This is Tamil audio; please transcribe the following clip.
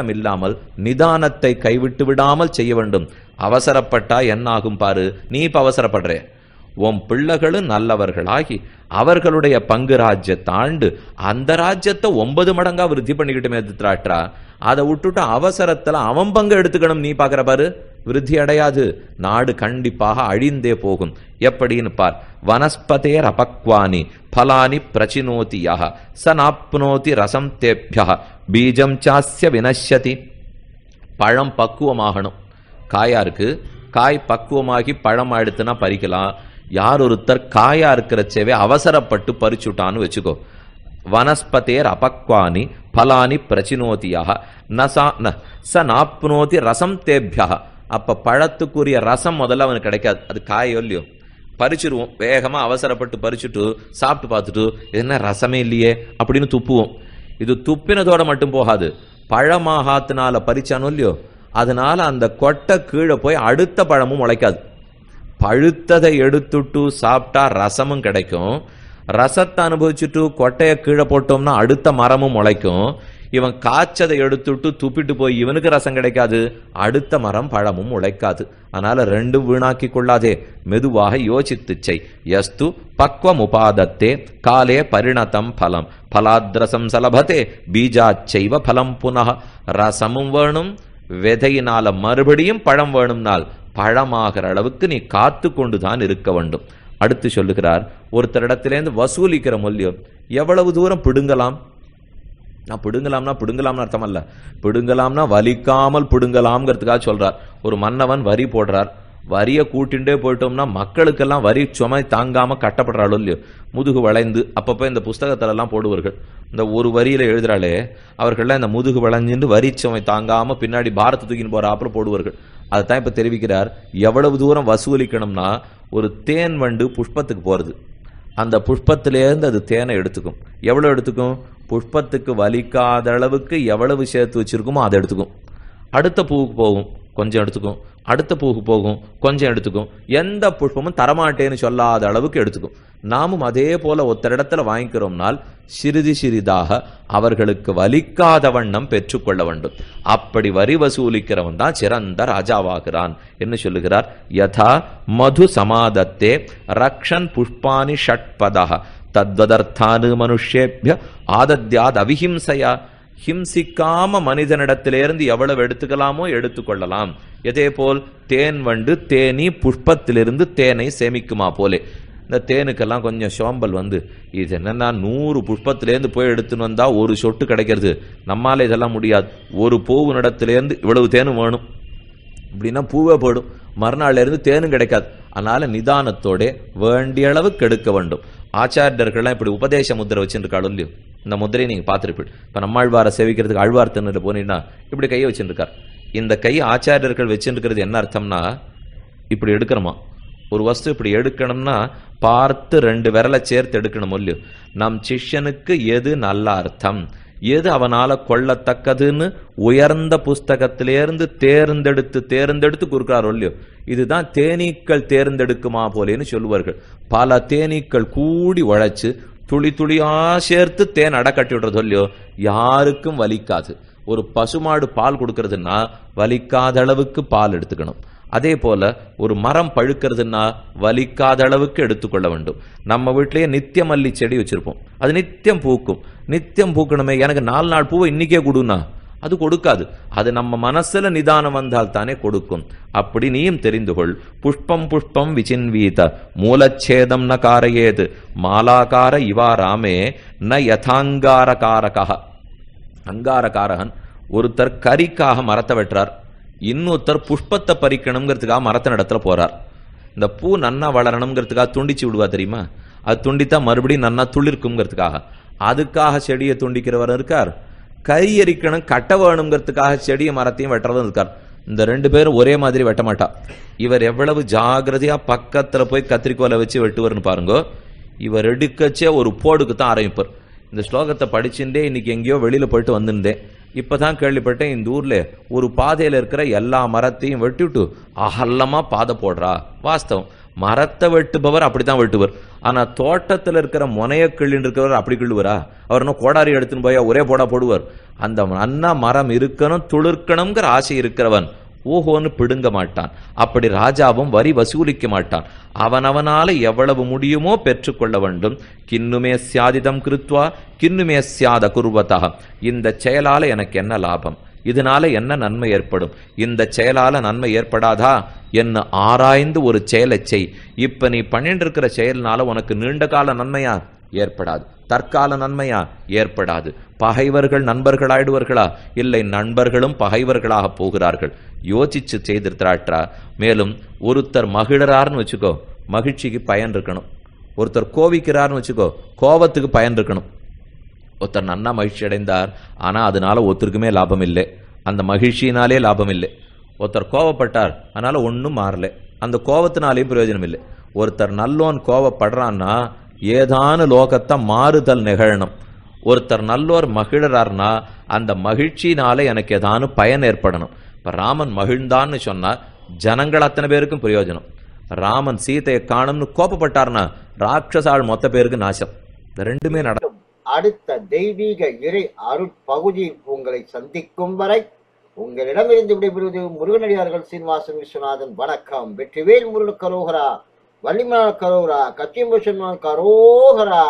இல்லாமல் நிதானத்தை கைவிட்டு விடாமல் செய்ய வேண்டும். அவசரப்பட்டா என்ன ஆகும் பாரு? நீ இப்ப அவசரப்படுற. உன் பிள்ளைகளும் நல்லவர்களாகி அவர்களுடைய பங்கு ராஜ்யத்தை ஆண்டு அந்த ராஜ்யத்தை ஒன்பது மடங்கா விருத்தி பண்ணிக்கிட்டுமே திருத்ராட்ரா அதை விட்டுட்டு அவசரத்துல அவன் பங்கு எடுத்துக்கணும் நீ பாக்குற பாரு. விருத்தி அடையாது. நாடு கண்டிப்பாக அழிந்தே போகும். எப்படின்னு பார். வனஸ்பதேர் அபக்வானி. ஃபலானி பிரச்சினோதி யஹ ச நாப்னோதி ரசம் தேப்யா பீஜம் சாஸ்ய வினஷ்யதி பழம் பக்குவமாகணும் காயா இருக்கு காய் பக்குவமாகி பழம் ஆயிடுத்துனா பறிக்கலாம் யார் ஒருத்தர் காயா இருக்கிற அவசரப்பட்டு பறிச்சுட்டான்னு வச்சுக்கோ வனஸ்பதேர் அபக்வானி பலானி பிரச்சினோதியாக நசா ந ச நாப்னோதி ரசம் தேப்யா அப்போ பழத்துக்குரிய ரசம் முதல்ல அவனுக்கு கிடைக்காது அது காயோ இல்லையோ பறிச்சிருவோம். வேகமாக அவசரப்பட்டு பறிச்சுட்டு சாப்பிட்டு பார்த்துட்டு என்ன ரசமே இல்லையே அப்படின்னு துப்புவோம். இது துப்பினதோட மட்டும் போகாது. பழமாகாத்தினால பறிச்சானோ இல்லையோ அதனால அந்த கொட்டை கீழே போய் அடுத்த பழமும் முளைக்காது. பழுத்ததை எடுத்துட்டு சாப்பிட்டா ரசமும் கிடைக்கும். ரசத்தை அனுபவிச்சுட்டு கொட்டையை கீழே போட்டோம்னா அடுத்த மரமும் முளைக்கும். இவன் காய்ச்சதை எடுத்துட்டு துப்பிட்டு போய் இவனுக்கு ரசம் கிடைக்காது. அடுத்த மரம் பழமும் உழைக்காது. அதனால ரெண்டும் வீணாக்கி கொள்ளாதே மெதுவாக யோசித்து செய். எஸ்து பக்வம் உபாதத்தே காலே பரிணதம் பலம். பலாத்ரசம் சலபதே. பீஜாச்சைவ பலம் புனக ரசமும் வேணும். விதையினால மறுபடியும் பழம் வேணும்னால் பழமாகிற அளவுக்கு நீ காத்து கொண்டுதான் இருக்க வேண்டும். அடுத்து சொல்லுகிறார் ஒருத்தரிடத்திலேருந்து வசூலிக்கிற மூல்யம் எவ்வளவு தூரம் பிடுங்கலாம்? நான் பிடுங்கலாம்னா பிடுங்கலாம்னு அர்த்தம் அல்ல. பிடுங்கலாம்னா வலிக்காமல் பிடுங்கலாம்ங்கிறதுக்காக சொல்றார். ஒரு மன்னவன் வரி போடுறார். வரியை கூட்டிண்டே போயிட்டோம்னா மக்களுக்கெல்லாம் வரி சுமை தாங்காம கட்டப்படுறாளோ இல்லையோ? முதுகு வளைந்து அப்பப்போ இந்த புஸ்தகத்திலலாம் போடுவார்கள். இந்த ஒரு வரியில எழுதுறாளே அவர்கள்லாம் இந்த முதுகு வளைஞ்சின்னு வரி சுமை தாங்காம பின்னாடி பாரத் தூக்கின்னு போறாப்புல போடுவார்கள். அதைத்தான் இப்ப தெரிவிக்கிறார். எவ்வளவு தூரம் வசூலிக்கணும்னா ஒரு தேன் வண்டு புஷ்பத்துக்கு போறது. அந்த புஷ்பத்திலேருந்து அது தேனை எடுத்துக்கும். எவ்வளோ எடுத்துக்கும்? புஷ்பத்துக்கு வலிக்காத அளவுக்கு எவ்வளவு சேர்த்து வச்சிருக்குமோ அதை எடுத்துக்கும். அடுத்த பூவுக்கு போகும் கொஞ்சம் எடுத்துக்கும். அடுத்த பூவுக்கு போகும் கொஞ்சம் எடுத்துக்கும். எந்த புஷ்பமும் தரமாட்டேன்னு சொல்லாத அளவுக்கு எடுத்துக்கும். நாமும் அதே போல ஒருத்தர் இடத்துல வாங்கிக்கிறோம்னால் சிறிது சிறிதாக அவர்களுக்கு வலிக்காத வண்ணம் பெற்றுக்கொள்ள வேண்டும். அப்படி வரி வசூலிக்கிறவன் தான் சிறந்த ராஜாவாகிறான் என்ன சொல்லுகிறார். யதா மது சமாதத்தே ரக்ஷன் புஷ்பானி ஷட்பதாக தத்வதர்த்தானு மனுஷேபிய ஆதத்யாத் அவிஹிம்சையா. ஹிம்சிக்காம மனிதனிடத்திலிருந்து எவ்வளவு எடுத்துக்கலாமோ எடுத்துக்கொள்ளலாம். இதே போல் தேன் வண்டு தேனி புஷ்பத்திலிருந்து தேனை சேமிக்குமா போலே. இந்த தேனுக்கெல்லாம் கொஞ்சம் சோம்பல் வந்து இது என்னன்னா நூறு புஷ்பத்திலேருந்து போய் எடுத்துன்னு வந்தால் ஒரு சொட்டு கிடைக்கிறது. நம்மால் இதெல்லாம் முடியாது. ஒரு பூவினிடத்திலேருந்து இவ்வளவு தேனும் வேணும். இப்படின்னா பூவே போடும் மறுநாள்லேருந்து தேனும் கிடைக்காது. அதனால் நிதானத்தோட வேண்டிய அளவுக்கு எடுக்க வேண்டும். ஆச்சாரியர்கள்லாம் இப்படி உபதேச முத்திரை வச்சுருக்காளோ இல்லையோ? இந்த முதிரையை நீங்கள் பார்த்துருப்பீங்க இப்போ நம்மாழ்வாரை சேவிக்கிறதுக்கு ஆழ்வார் திண்ணில் போனீங்கன்னா இப்படி கையை வச்சுருக்கார் இந்த கை ஆச்சாரியர்கள் வச்சுருக்கிறது என்ன அர்த்தம்னா இப்படி எடுக்கிறோமா ஒரு வஸ்து இப்படி எடுக்கணும்னா பார்த்து ரெண்டு விரலை சேர்த்து எடுக்கணும் இல்லையோ? நம் சிஷ்யனுக்கு எது நல்ல அர்த்தம்? எது அவனால கொள்ளத்தக்கதுன்னு உயர்ந்த புஸ்தகத்திலேருந்து தேர்ந்தெடுத்து தேர்ந்தெடுத்து கொடுக்கிறாரோ இல்லையோ? இதுதான் தேனீக்கள் தேர்ந்தெடுக்குமா போலேன்னு சொல்லுவார்கள். பல தேனீக்கள் கூடி உழைச்சு துளி துளியா சேர்த்து தேன் அடக்கட்டி விடுறது இல்லையோ? யாருக்கும் வலிக்காது. ஒரு பசுமாடு பால் கொடுக்கறதுன்னா வலிக்காத அளவுக்கு பால் எடுத்துக்கணும். அதே போல ஒரு மரம் பழுக்கிறதுன்னா வலிக்காத அளவுக்கு எடுத்துக்கொள்ள வேண்டும். நம்ம வீட்டிலேயே நித்திய மல்லி செடி வச்சிருப்போம். அது நித்தியம் பூக்கும். நித்தியம் பூக்கணுமே எனக்கு நாலு நாள் பூவை இன்னைக்கே கொடுனா அது கொடுக்காது. அது நம்ம மனசுல நிதானம் வந்தால் தானே கொடுக்கும். அப்படி நீயும் தெரிந்து கொள். புஷ்பம் புஷ்பம் விசின்வீத மூலச்சேதம் ந காரையேது. மாலாகார இவா ராமே ந யதாங்காரகாரகா. அங்காரகாரகன் ஒருத்தர் கரிக்காக மரத்தை வெட்டுறார். இன்னொருத்தர் புஷ்பத்தை பறிக்கணுங்கிறதுக்காக மரத்தின் இடத்துல போறார். இந்த பூ நன்னா வளரணுங்கிறதுக்காக துண்டிச்சு விடுவா தெரியுமா? அது துண்டித்தா மறுபடியும் நன்னா துளிர்க்குங்கிறதுக்காக அதுக்காக செடியை துண்டிக்கிறவர் இருக்கார். கை எரிக்கணும் கட்ட வேணுங்கிறதுக்காக செடியை மரத்தையும் வெட்டுறதும் இருக்கார். இந்த ரெண்டு பேரும் ஒரே மாதிரி வெட்ட மாட்டா. இவர் எவ்வளவு ஜாகிரதையா பக்கத்துல போய் கத்திரிக்கோலை வச்சு வெட்டுவார்னு பாருங்க. இவர் எடுக்கச்சே ஒரு போடுக்கு தான் ஆரம்பிப்பார். இந்த ஸ்லோகத்தை படிச்சுட்டே இன்னைக்கு எங்கேயோ வெளியில போயிட்டு வந்திருந்தேன். இப்பதான் கேள்விப்பட்டேன் இந்த ஊரில் ஒரு பாதையில் இருக்கிற எல்லா மரத்தையும் வெட்டிவிட்டு அகல்லமாக பாதை போடுறா. வாஸ்தவம். மரத்தை வெட்டுபவர் அப்படி தான் வெட்டுவர். ஆனால் தோட்டத்தில் இருக்கிற முனைய கிள்ளின்னு இருக்கிறவர் அப்படி கிள்ளுவரா? அவர் இன்னும் கோடாரி எடுத்துன்னு போய் ஒரே போடா போடுவார். அந்த அண்ணா மரம் இருக்கணும் துளிர்க்கணுங்கிற ஆசை இருக்கிறவன். ஓஹோன்னு பிடுங்க மாட்டான். அப்படி ராஜாவும் வரி வசூலிக்க மாட்டான். அவனவனால எவ்வளவு முடியுமோ பெற்றுக்கொள்ள வேண்டும். கிண்ணுமே சியாதிதம் கிருத்வா கிண்ணுமே சியாத குருவதா இந்த செயலால எனக்கு என்ன லாபம்? இதனால என்ன நன்மை ஏற்படும்? இந்த செயலால நன்மை ஏற்படாதா? என்ன ஆராய்ந்து ஒரு செயலை செய். இப்ப நீ பண்ணிட்டு இருக்கிற செயல்னால உனக்கு நீண்ட கால நன்மையா? ஏற்படாது. தற்கால நன்மையா? ஏற்படாது. பகைவர்கள் நண்பர்களாயிடுவார்களா? இல்லை நண்பர்களும் பகைவர்களாக போகிறார்கள். யோசிச்சு செய்திருக்கிறாற்றா? மேலும் ஒருத்தர் மகிழறார்னு வச்சுக்கோ மகிழ்ச்சிக்கு பயன் இருக்கணும் ஒருத்தர் கோவிக்கிறார்னு வச்சுக்கோ கோபத்துக்கு பயன் இருக்கணும் ஒருத்தர் நன்னா மகிழ்ச்சி அடைந்தார் ஆனால் அதனால ஒருத்தருக்குமே லாபம் இல்லை. அந்த மகிழ்ச்சியினாலே லாபம் இல்லை. ஒருத்தர் கோவப்பட்டார் அதனால் ஒன்றும் மாறல. அந்த கோபத்தினாலேயும் பிரயோஜனம் இல்லை. ஒருத்தர் நல்லோன் கோவப்படுறான்னா ஏதான லோகத்தை மாறுதல் நிகழணும். ஒருத்தர் நல்லோர் மகிழறார்னா அந்த மகிழ்ச்சியினால எனக்கு ஏதானு பயன் ஏற்படணும். இப்போ ராமன் மகிழ்ந்தான்னு சொன்னா ஜனங்கள் அத்தனை பேருக்கும் பிரயோஜனம். ராமன் சீதையை காணும்னு கோப்பப்பட்டார்னா ராட்சசாள் மொத்த பேருக்கு நாசம். ரெண்டுமே நடக்கும் அடுத்த தெய்வீக இறை அருட்பகுதியில் உங்களை சந்திக்கும் வரை உங்களிடமிருந்து விடைபெறுவது முருகனடியார்கள் சீனிவாசன் விஸ்வநாதன். வணக்கம். வெற்றிவேல் முருகன் கரோகரா. வள்ளிமலர் கரோகரா கச்சியம்பூஷன் கரோகரா.